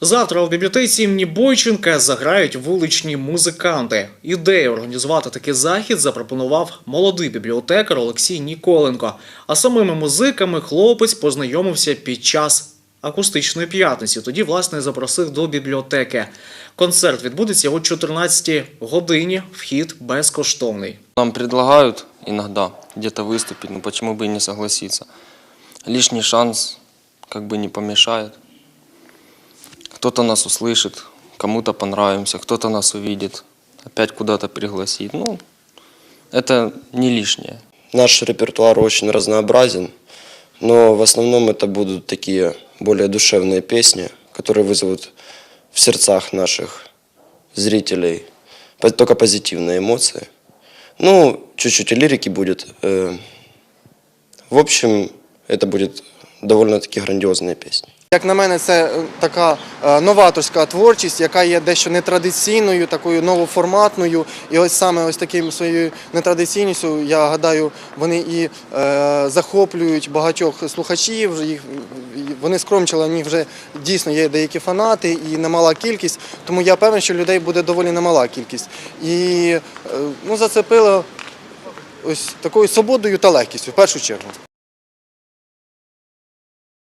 Завтра у бібліотеці імені Бойченка заграють вуличні музиканти. Ідею організувати такий захід запропонував молодий бібліотекар Олексій Ніколенко. А з самими музиками хлопець познайомився під час акустичної п'ятниці. Тоді, власне, запросив до бібліотеки. Концерт відбудеться о 14 годині. Вхід безкоштовний. Нам предлагают иногда где-то выступить, но почему бы и не согласиться. Лишний шанс как бы не помешает. Кто-то нас услышит, кому-то понравимся, кто-то нас увидит, опять куда-то пригласит. Ну, это не лишнее. Наш репертуар очень разнообразен, но в основном это будут такие более душевные песни, которые вызовут в сердцах наших зрителей только позитивные эмоции. Ну, чуть-чуть и лирики будет. Э, В общем, это будет довольно-таки грандиозные песни. Як на мене, це е, така е, новаторська творчість, яка є дещо нетрадиційною, такою новоформатною. І ось саме ось таким своєю нетрадиційністю, я гадаю, вони і е, захоплюють багатьох слухачів. Їх вони скромчили, в них вже дійсно є деякі фанати і немала кількість. Тому я певен, що людей буде доволі немала кількість. І ну, зацепило ось такою свободою та легкістю в першу чергу.